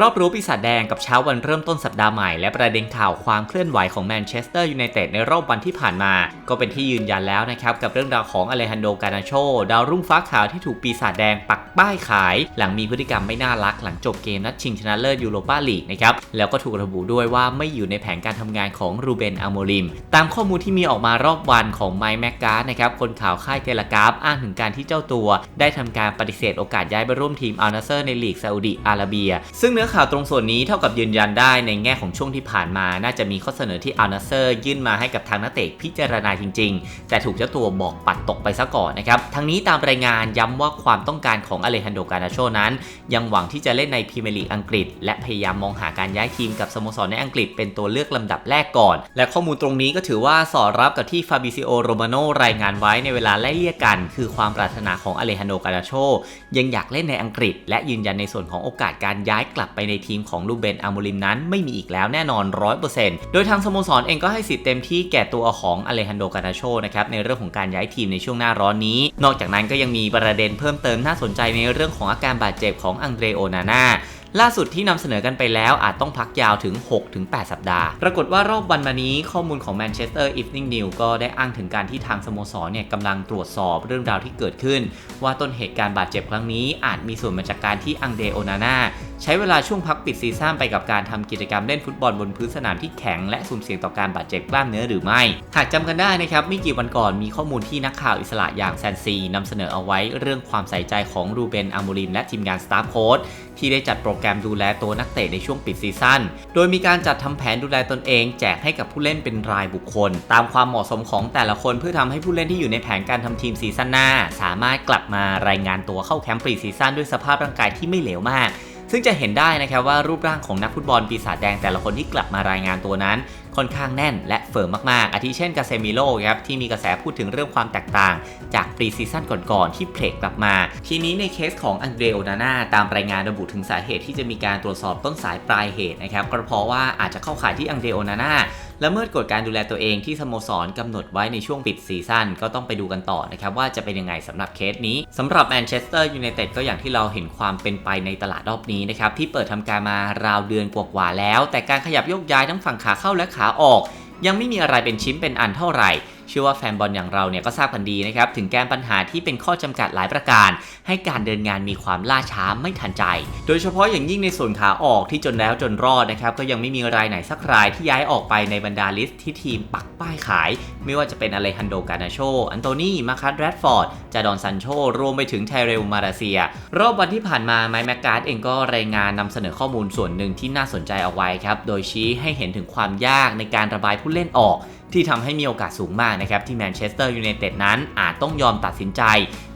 รอบรู้ปีศาจแดงกับเช้าวันเริ่มต้นสัปดาห์ใหม่และประเด็นข่าวความเคลื่อนไหวของแมนเชสเตอร์ยูไนเต็ดในรอบวันที่ผ่านมา ก็เป็นที่ยืนยันแล้วนะครับกับเรื่องราวของอเลฮันโดกานาโช ดาวรุ่งฟ้าขาวที่ถูกปีศาจแดงปักป้ายขาย หลังมีพฤติกรรมไม่น่ารักหลังจบเกมนัดชิงชนะเลิศยูโรปาลีกนะครับแล้วก็ถูกระบุด้วยว่าไม่อยู่ในแผนการทำงานของรูเบนอโมริม ตามข้อมูลที่มีออกมารอบวันของไมค์แมกการ์นะครับคนข่าวค่ายเทเลกราฟอ้างถึงการที่เจ้าตัว ได้ทำการปฏิเสธโอกาสย้ายไปร่วมทีมอัลนาเซอร์ในลีกซาอุดิอาระเบีย ซึ่งเนื้อข่าวตรงส่วนนี้เท่ากับยืนยันได้ในแง่ของช่วงที่ผ่านมา น่าจะมีข้อเสนอที่อัลนาเซอร์ยื่นมาให้กับทางนักเตะพิจารณาจริง ๆ แต่ถูกเจ้าตัวบอกปัดตกไปซะก่อนนะครับ ทั้งนี้ตามรายงานย้ำว่าความต้องการของอเลฮันโดกานาโชนั้น ยังหวังที่จะเล่นในพรีเมียร์ลีกอังกฤษ และพยายามมองหาการย้ายทีมกับสโมสรในอังกฤษเป็นตัวเลือกลำดับแรกก่อน และข้อมูลตรงนี้ก็ถือว่าสอดรับกับที่ฟาบิซิโอโรมาโนรายงานไว้ในเวลาไล่เลี่ยกัน คือความปรารถนาของอเลฮันโดกานาโชยังอยากเล่นในอังกฤษ และยืนยันในส่วนของโอกาสการย้ายกลับไปในทีมของลูเบนอามูริมนั้นไม่มีอีกแล้วแน่นอน 100%โดยทางสโมสรเองก็ให้สิทธิ์เต็มที่แก่ตัวของอเลฮันโดกานาโชนะครับในเรื่องของการย้ายทีมในช่วงหน้าร้อนนี้ นอกจากนั้นก็ยังมีประเด็นเพิ่มเติมน่าสนใจในเรื่องของอาการบาดเจ็บของอังเดรโอนาน่าล่าสุดที่นำเสนอกันไปแล้วอาจต้องพักยาวถึง 6-8 สัปดาห์ ปรากฏว่ารอบวันมานี้ข้อมูลของ Manchester Evening News ก็ได้อ้างถึงการที่ทางสโมสรเนี่ยกำลังตรวจสอบเรื่องราวที่เกิดขึ้น ว่าต้นเหตุการณ์บาดเจ็บครั้งนี้อาจมีส่วนมาจากการที่อังเดโอนาน่า ใช้เวลาช่วงพักปิดซีซั่นไปกับการทำกิจกรรมเล่นฟุตบอลบนพื้นสนามที่แข็งและสุ่มเสี่ยงต่อการบาดเจ็บกล้ามเนื้อหรือไม่ หากจำกันได้นะครับไม่กี่วันก่อนมีข้อมูลที่นักข่าวอิสระอย่างแซนซีนำเสนอเอาไว้เรื่องความใส่ใจของรูเบนอามูริมและทีมงานสตาฟโค้ชที่ได้จัดโปรแกรมดูแลตัวนักเตะในช่วงปิดซีซั่น โดยมีการจัดทำแผนดูแลตนเอง แจกให้กับผู้เล่นเป็นรายบุคคล ตามความเหมาะสมของแต่ละคนเพื่อทำให้ผู้เล่นที่อยู่ในแผนการทำทีมซีซั่นหน้า สามารถกลับมารายงานตัวเข้าแคมป์ปรีซีซั่นด้วยสภาพร่างกายที่ไม่เหลวมาก ซึ่งจะเห็นได้นะครับว่ารูปร่างของนักฟุตบอลปีศาจแดงแต่ละคนที่กลับมารายงานตัวนั้น ค่อนข้างแน่นและเฟิร์มมากๆ อาทิเช่นกาเซมิโลครับที่มีกระแสพูดถึงเรื่องความแตกต่าง จากปรีซีซั่นก่อนๆที่เพลกกลับมา ทีนี้ในเคสของอังเดรโอนาน่าตามรายงานระบุถึงสาเหตุที่จะมีการตรวจสอบต้นสายปลายเหตุนะครับก็เพราะว่าอาจจะเข้าข่ายที่อังเดรโอนาน่าละเมิดกฎการดูแลตัวเองที่สโมสรกำหนดไว้ในช่วงปิดซีซั่นก็ต้องไปดูกันต่อนะครับว่าจะเป็นยังไงสำหรับเคสนี้สำหรับแมนเชสเตอร์ยูไนเต็ดก็อย่างที่เราเห็นความเป็นไปในตลาดรอบนี้นะครับที่เปิดทำการมาราวเดือนกว่าๆแล้ว แต่การขยับโยกย้ายทั้งฝั่งขาเข้าและขาออก ยังไม่มีอะไรเป็นชิ้นเป็นอันเท่าไหร่ เชื่อว่าแฟนบอลอย่างเราเนี่ยก็ทราบกันดีนะครับถึงแก้ปัญหาที่เป็นข้อจำกัดหลายประการ ให้การเดินงานมีความล่าช้าไม่ทันใจ โดยเฉพาะอย่างยิ่งในส่วนขาออกที่จนแล้วจนรอดนะครับก็ยังไม่มีรายไหนสักรายที่ย้ายออกไปในบรรดาลิสต์ที่ทีมปักป้ายขาย ไม่ว่าจะเป็นอเลฮันโดกานาโช อันโตนีมาคัสแรดฟอร์ดจาดอนซันโช รวมไปถึงไทเรลมาราเซีย รอบวันที่ผ่านมาไมค์แมกการ์ดเองก็รายงานนำเสนอข้อมูลส่วนหนึ่งที่น่าสนใจเอาไว้ครับโดยชี้ให้เห็นถึงความยากในการระบายผู้เล่นออก ที่ทำให้มีโอกาสสูงมากนะครับที่แมนเชสเตอร์ยูไนเต็ดนั้นอาจต้องยอมตัดสินใจ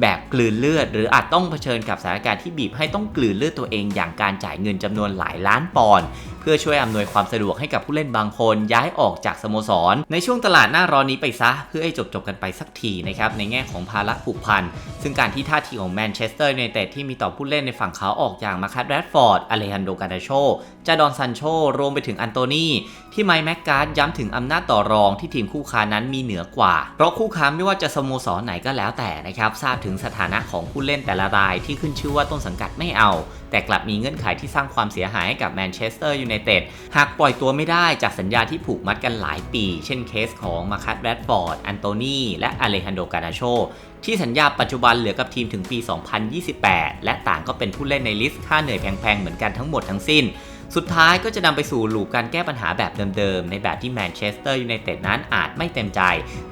แบบกลืนเลือด หรืออาจต้องเผชิญกับสถานการณ์ที่บีบให้ต้องกลืนเลือดตัวเองอย่างการจ่ายเงินจำนวนหลายล้านปอนด์ พื่อช่วยอำนวยความสะดวกให้กับผู้เล่นบางคนย้ายออกจากสโมสร ในช่วงตลาดหน้าร้อนนี้ไปซะ เพื่อให้จบจบกันไปสักทีนะครับในแง่ของภาระผูกพัน ซึ่งการที่ท่าทีของแมนเชสเตอร์ยูไนเต็ดที่มีต่อผู้เล่นในฝั่งเขาออกอย่างมาคัสแรดฟอร์ดอเลฮันโดกาดาโชจาดอนซันโชรวมไปถึงอันโตนีที่ไมค์แม็กการ์ดย้ำถึงอำนาจต่อรองที่ทีมคู่ค้านั้นมีเหนือกว่า เพราะคู่ค้าไม่ว่าจะสโมสรไหนก็แล้วแต่นะครับทราบถึงสถานะของผู้เล่นแต่ละรายที่ขึ้นชื่อว่าต้นสังกัดไม่เอา แต่กลับมีเงื่อนไขที่สร้างความเสียหายให้กับแมนเชสเตอร์ยูไนเต็ดหากปล่อยตัวไม่ได้จากสัญญาที่ผูกมัดกันหลายปี เช่นเคสของมาคัสแรดฟอร์ด อันโตนีและอเลฮันโดกานาโชที่สัญญาปัจจุบันเหลือกับทีมถึงปี 2028 และต่างก็เป็นผู้เล่นในลิสต์ค่าเหนื่อยแพงๆ เหมือนกันทั้งหมดทั้งสิ้นสุดท้ายก็จะนำไปสู่ลูปการแก้ปัญหาแบบเดิมๆ ในแบบที่แมนเชสเตอร์ยูไนเต็ดนั้นอาจไม่เต็มใจ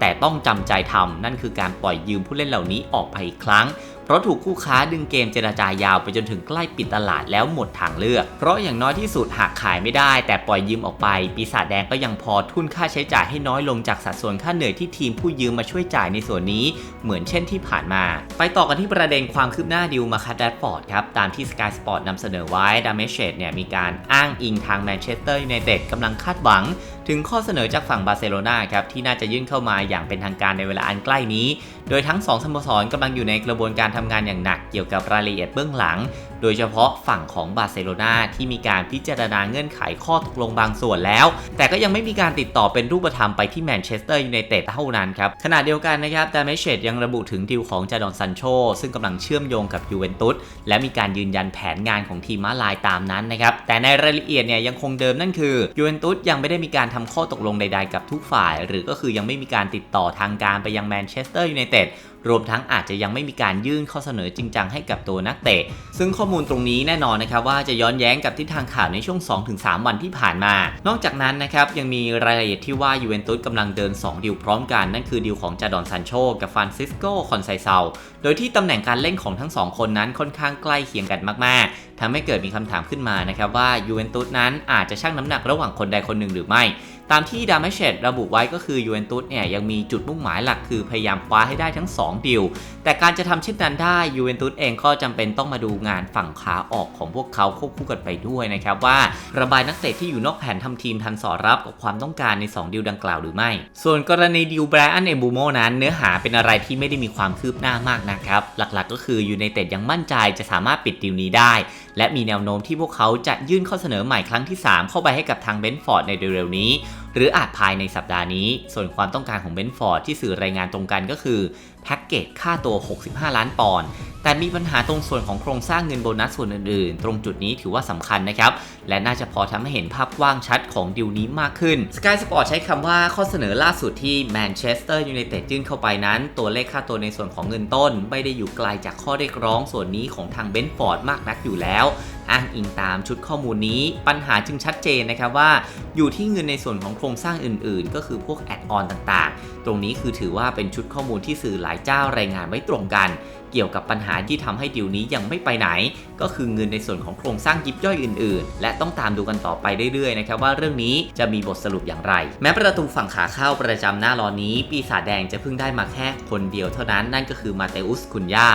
แต่ต้องจำใจทำนั่นคือการปล่อยยืมผู้เล่นเหล่านี้ออกไปอีกครั้ง เพราะถูกคู่ค้าดึงเกมเจรจายาวไปจนถึงใกล้ปิดตลาดแล้วหมดทางเลือก เพราะอย่างน้อยที่สุดหากขายไม่ได้ แต่ปล่อยยืมออกไป ปีศาจแดงก็ยังพอทุนค่าใช้จ่ายให้น้อยลงจากสัดส่วนค่าเหนื่อยที่ทีมผู้ยืมมาช่วยจ่ายในส่วนนี้ เหมือนเช่นที่ผ่านมา ไปต่อกันที่ประเด็นความคืบหน้าดิวมาคัดแรดฟอร์ดครับตามที่ Sky Sport นำเสนอไว้ดามเมเชตเนี่ยมีการอ้างอิงทางแมนเชสเตอร์ยูไนเต็ดกำลังคาดหวังถึงข้อเสนอจากฝั่งบาร์เซโลนาครับที่น่าจะยื่นเข้ามาอย่างเป็นทางการในเวลาอันใกล้นี้ โดยทั้ง 2สโมสรกำลังอยู่ในกระบวนการททำงานอย่างหนักเกี่ยวกับรายละเอียดเบื้องหลัง โดยเฉพาะฝั่งของบาร์เซโลนาที่มีการพิจารณาเงื่อนไขข้อตกลงบางส่วนแล้ว แต่ก็ยังไม่มีการติดต่อเป็นรูปธรรมไปที่แมนเชสเตอร์ยูไนเต็ดเท่านั้นครับขณะเดียวกันนะครับดามเชตยังระบุถึงดีลของจาดอนซันโชซึ่งกำลังเชื่อมโยงกับยูเวนตุสและมีการยืนยันแผนงานของทีมมาลายตามนั้นนะครับแต่ในรายละเอียดเนี่ยยังคงเดิมนั่นคือยูเวนตุสยังไม่ได้มีการทำข้อตกลงใด ๆ กับทุกฝ่าย หรือก็คือยังไม่มีการติดต่อทางการไปยังแมนเชสเตอร์ยูไนเต็ดรวมทั้งอาจจะยังไม่มีการยื่นข้อเสนอจริงจังให้กับตัวนักเตะ ซึ่งข้อมูลตรงนี้แน่นอนนะครับว่าจะย้อนแย้งกับทิศทางข่าวในช่วง 2-3 วันที่ผ่านมา นอกจากนั้นนะครับยังมีรายละเอียดที่ว่ายูเวนตุสกำลังเดิน 2 ดิวพร้อมกัน นั่นคือดิวของจาดอนซันโชกับฟรานซิสโกคอนไซเซาโดยที่ตำแหน่งการเล่นของทั้งสองคนนั้นค่อนข้างใกล้เคียงกันมากๆ ทำให้เกิดมีคำถามขึ้นมานะครับว่ายูเวนตุสนั้นอาจจะชั่งน้ำหนักระหว่างคนใดคนหนึ่งหรือไม่ ตามที่ดามเชตระบุไว้ก็คือยูเวนตุสเนี่ยยังมีจุดมุ่งหมายหลักคือพยายามคว้าให้ได้ทั้ง 2 ดิว แต่การจะทำเช่นนั้นได้ยูเวนตุสเองก็จำเป็นต้องมาดูงานฝั่งขาออกของพวกเขาควบคู่กันไปด้วยนะครับว่าระบายนักเตะที่อยู่นอกแผนทำทีมทันสอดรับกับความต้องการใน 2 ดิวดังกล่าวหรือไม่ ส่วนกรณีดิวแบรอันเอบูโมนั้น เนื้อหาเป็นอะไรที่ไม่ได้มีความคืบหน้ามากนะครับหลักๆ ก็คือยูไนเต็ดยังมั่นใจจะสามารถปิดดิวนี้ได้ และมีแนวโน้มที่พวกเขาจะยื่นข้อเสนอใหม่ครั้งที่ 3 เข้าไปให้กับทางเบนฟอร์ดในเร็วๆนี้หรืออาจภายในสัปดาห์นี้ ส่วนความต้องการของเบนฟอร์ดที่สื่อรายงานตรงกันก็คือแพ็กเกจค่าตัว 65 ล้านปอนด์แต่มีปัญหาตรงส่วนของโครงสร้างเงินโบนัสส่วนอื่นๆ ตรงจุดนี้ถือว่าสำคัญนะครับ และน่าจะพอทำให้เห็นภาพกว้างชัดของดิวนี้มากขึ้น Sky Sport ใช้คำว่าข้อเสนอล่าสุดที่แมนเชสเตอร์ยูไนเต็ดยื่นเข้าไปนั้น ตัวเลขค่าตัวในส่วนของเงินต้น ไม่ได้อยู่ไกลจากข้อเรียกร้องส่วนนี้ของทางเบนฟอร์ดมากนักอยู่แล้ว อ้างอิงตามชุดข้อมูลนี้ ปัญหาจึงชัดเจนนะครับว่า อยู่ที่เงินในส่วนของโครงสร้างอื่นๆ ก็คือพวกแอดออนต่างๆ ตรงนี้คือถือว่าเป็นชุดข้อมูลที่สื่อหลายเจ้ารายงานไว้ตรงกัน เกี่ยวกับปัญหาที่ทำให้ดิวนี้ยังไม่ไปไหน ก็คือเงินในส่วนของโครงสร้างยิบย่อยอื่นๆ และต้องตามดูกันต่อไปเรื่อยๆนะครับว่าเรื่องนี้จะมีบทสรุปอย่างไร แม้ประตูฝั่งขาเข้าประจำหน้ารอนนี้ ปีศาจแดงจะเพิ่งได้มาแค่คนเดียวเท่านั้นนั่นก็คือมาเตอุสคุนยา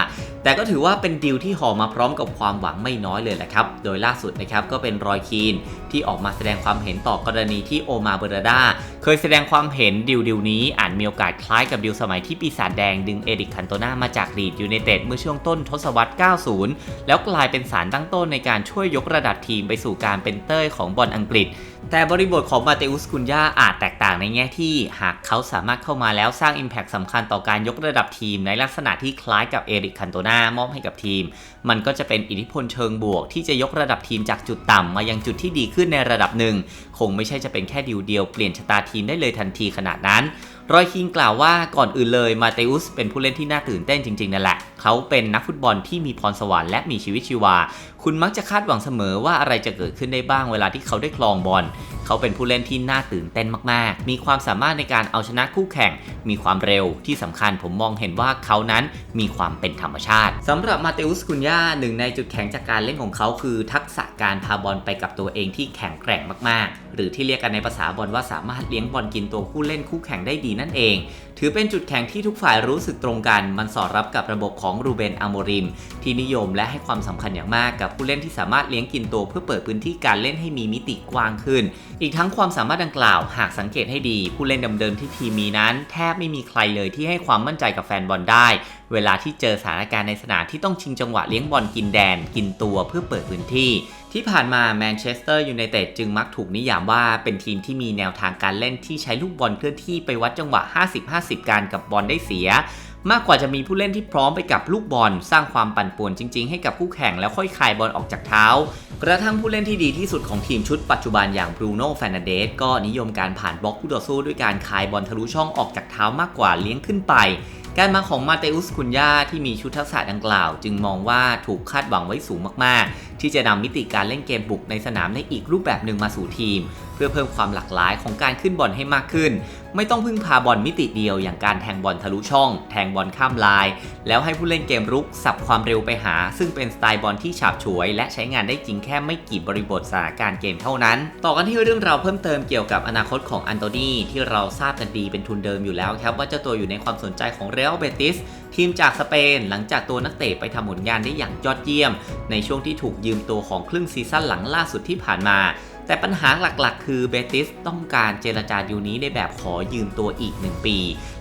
แต่ก็ถือว่าเป็นดิวที่ห่อมาพร้อมกับความหวังไม่น้อยเลยแหละครับโดยล่าสุดนะครับก็เป็นรอยคีนที่ออกมาแสดงความเห็นต่อกรณีที่โอมาเบรดา เคยแสดงความเห็นดิวดิวนี้อาจมีโอกาสคล้ายกับดิวสมัยที่ปีศาจแดงดึงเอริกคันโตนามาจากลีดยูไนเต็ดเมื่อช่วงต้นทศวรรษ 90 แล้วกลายเป็นสารตั้งต้นในการช่วยยกระดับทีมไปสู่การเป็นเต้ยของบอลอังกฤษ แต่บริบทของมาเตอุสคุนยาอาจแตกต่างในแง่ที่หากเขาสามารถเข้ามาแล้วสร้าง Impact สำคัญต่อการยกระดับทีมในลักษณะที่คล้ายกับเอริกคันโตนามอบให้กับทีม มันก็จะเป็นอิทธิพลเชิงบวก ที่จะยกระดับทีมจากจุดต่ำมายังจุดที่ดีขึ้นในระดับหนึ่งคงไม่ใช่จะเป็นแค่ดิวเดียวเปลี่ยนชะตาทีมได้เลยทันทีขนาดนั้นรอยคิงกล่าวว่าก่อนอื่นเลยมาเตอุสเป็นผู้เล่นที่น่าตื่นเต้นจริงๆนั่นแหละ เขาเป็นนักฟุตบอลที่มีพรสวรรค์และมีชีวิตชีวา คุณมักจะคาดหวังเสมอว่าอะไรจะเกิดขึ้นได้บ้างเวลาที่เขาได้คลองบอล เขาเป็นผู้เล่นที่น่าตื่นเต้นมากๆ มีความสามารถในการเอาชนะคู่แข่ง มีความเร็วที่สำคัญผมมองเห็นว่าเขานั้นมีความเป็นธรรมชาติสำหรับมาเตอุสคุนยาหนึ่งในจุดแข็งจากการเล่นของเขาคือทักษะการพาบอลไปกับตัวเองที่แข็งแกร่งมากๆ หรือที่เรียกกันในภาษาบอลว่าสามารถเลี้ยงบอลกินตัวผู้เล่นคู่แข่งได้ดีนั่นเอง ถือเป็นจุดแข็งที่ทุกฝ่ายรู้สึกตรงกัน มันสอดรับกับระบบของรูเบนอโมริม ที่นิยมและให้ความสำคัญอย่างมากกับผู้เล่นที่สามารถเลี้ยงกินตัวเพื่อเปิดพื้นที่การเล่นให้มีมิติกว้างขึ้นอีกทั้งความสามารถดังกล่าวหากสังเกตให้ดี ผู้เล่นเดิมๆที่ทีมมีนั้น แทบไม่มีใครเลยที่ให้ความมั่นใจกับแฟนบอลได้ เวลาที่เจอสถานการณ์ในสนามที่ต้องชิงจังหวะเลี้ยงบอลกินแดน กินตัวเพื่อเปิดพื้นที่ ที่ผ่านมาแมนเชสเตอร์ยูไนเต็ดจึงมักถูกนิยามว่าเป็นทีมที่มีแนวทางการเล่นที่ใช้ลูกบอลเคลื่อนที่ไปวัดจังหวะ 50-50 การกับบอลได้เสีย มากกว่าจะมีผู้เล่นที่พร้อมไปกับลูกบอล สร้างความปั่นป่วนจริง ๆ ให้กับคู่แข่งแล้วค่อยคายบอลออกจากเท้า กระทั่งผู้เล่นที่ดีที่สุดของทีมชุดปัจจุบันอย่างบรูโน่แฟนเดสก็นิยมการผ่านบล็อกคู่ต่อสู้ด้วยการคายบอลทะลุช่องออกจากเท้ามากกว่าเลี้ยงขึ้นไป การมาของมาเตอุสคุนยาที่มีชุดทักษะดังกล่าว จึงมองว่าถูกคาดหวังไว้สูงมากๆ ที่จะนำมิติการเล่นเกมบุกในสนามในอีกรูปแบบหนึ่งมาสู่ทีม เพื่อเพิ่มความหลากหลายของการขึ้นบอลให้มากขึ้น ไม่ต้องพึ่งพาบอลมิติเดียวอย่างการแทงบอลทะลุช่อง แทงบอลข้ามลาย แล้วให้ผู้เล่นเกมรุกสับความเร็วไปหา ซึ่งเป็นสไตล์บอลที่ฉาบฉวย และใช้งานได้จริงแค่ไม่กี่บริบทสถานการณ์เกมเท่านั้น ต่อกันที่เรื่องราวเพิ่มเติมเกี่ยวกับอนาคตของอันโตนีที่เราทราบกันดีเป็นทุนเดิมอยู่แล้วครับว่าเจ้าตัวอยู่ในความสนใจของเรอัลเบติสทีมจากสเปนหลังจากตัวนักเตะไปทำผลงานได้อย่างยอดเยี่ยม ในช่วงที่ถูกยืมตัวของครึ่งซีซั่นหลังล่าสุดที่ผ่านมา แต่ปัญหาหลักๆ คือเบติสต้องการเจรจารูนี้ในแบบขอยืมตัวอีก 1 ปี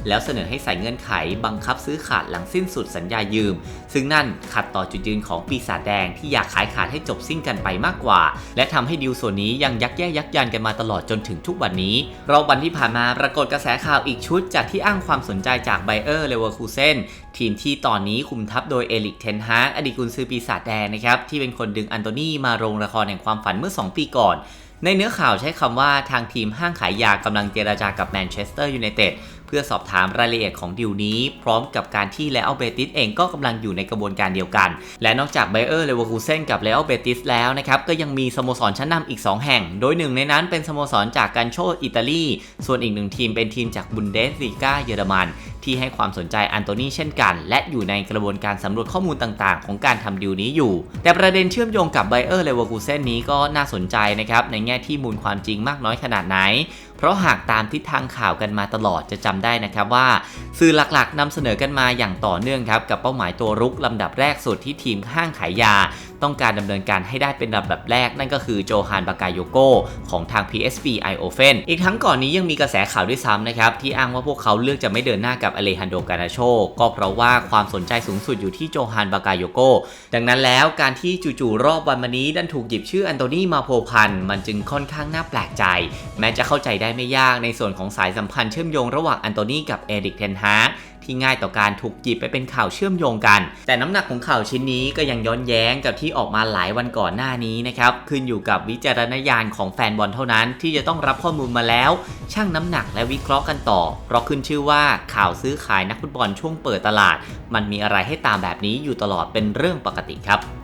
แล้วเสนอให้ใส่เงื่อนไขบังคับซื้อขาดหลังสิ้นสุดสัญญายืม ซึ่งนั่นขัดต่อจุดยืนของปีศาจแดงที่อยากขายขาดให้จบสิ้นกันไปมากกว่า และทำให้ดีลส่วนนี้ยังยักแย่ยักยันกันมาตลอดจนถึงทุกวันนี้ รอบวันที่ผ่านมาปรากฏกระแสข่าวอีกชุด จากที่อ้างความสนใจจากไบเออร์เลเวอร์คูเซนทีมที่ตอนนี้คุมทัพโดยเอลิกเทนฮากอดีตกุนซือปีศาจแดงนะครับที่เป็นคนดึงอันโตนีมาโรงละครแห่งความฝันเมื่อ 2 ปีก่อนในเนื้อข่าวใช้คำว่าทางทีมห้างขายยากำลังเจราจากับแมนเชสเตอร์ยูไนเต็ด พื่อสอบถามรายละเอียดของดิวนี้ พร้อมกับการที่เลอัลเบติสเองก็กำลังอยู่ในกระบวนการเดียวกัน และนอกจากไบเออร์เลเวอร์คูเซนกับเลอัลเบติสแล้วนะครับก็ยังมีสโมสรชั้นนำอีก 2 แห่ง โดยหนึ่งในนั้นเป็นสโมสรจากการโชอิตาลีส่วนอีกหนึ่งทีมเป็นทีมจากบุนเดสลีกาเยอรมัน ที่ให้ความสนใจอันโตนีเช่นกัน และอยู่ในกระบวนการสำรวจข้อมูลต่างๆ ของการทำดิวนี้อยู่ แต่ประเด็นเชื่อมโยงกับไบเออร์เลเวอร์คูเซนนี้ก็น่าสนใจนะครับในแง่ที่มูลความจริงมากน้อยขนาดไหนเพราะหากตามทิศทางข่าวกันมาตลอดจะจำได้นะครับว่า สื่อหลักๆนำเสนอกันมาอย่างต่อเนื่องครับกับเป้าหมายตัวรุกลำดับแรกสุดที่ทีมห้างขายยา ต้องการดำเนินการให้ได้เป็นลำดับแรก นั่นก็คือโจฮานบากายโยโกของทาง PSV i o f e n อีกทั้งก่อนนี้ยังมีกระแสข่าวด้วยซ้ำนะครับที่อ้างว่าพวกเขาเลือกจะไม่เดินหน้ากับอเลฮันโดกานาโชก็เพราะว่าความสนใจสูงสุดอยู่ที่โจฮานบากายโยโก ดังนั้นแล้วการที่จู่ๆรอบวันมานี้ดันถูกหยิบชื่ออันโตนีมาโพพันมันจึงค่อนข้างน่าแปลกใจ แม้จะเข้าใจได้ไม่ยากในส่วนของสายสัมพันธ์เชื่อมโยงระหว่างอันโตนีกับเอริกเทนฮาร์ ที่ง่ายต่อการถูกหยิบไปเป็นข่าวเชื่อมโยงกัน แต่น้ำหนักของข่าวชิ้นนี้ก็ยังย้อนแย้งกับที่ออกมาหลายวันก่อนหน้านี้นะครับขึ้นอยู่กับวิจารณญาณของแฟนบอลเท่านั้น ที่จะต้องรับข้อมูลมาแล้วชั่งน้ำหนักและวิเคราะห์กันต่อ เพราะขึ้นชื่อว่าข่าวซื้อขายนักฟุตบอลช่วงเปิดตลาด มันมีอะไรให้ตามแบบนี้อยู่ตลอดเป็นเรื่องปกติครับ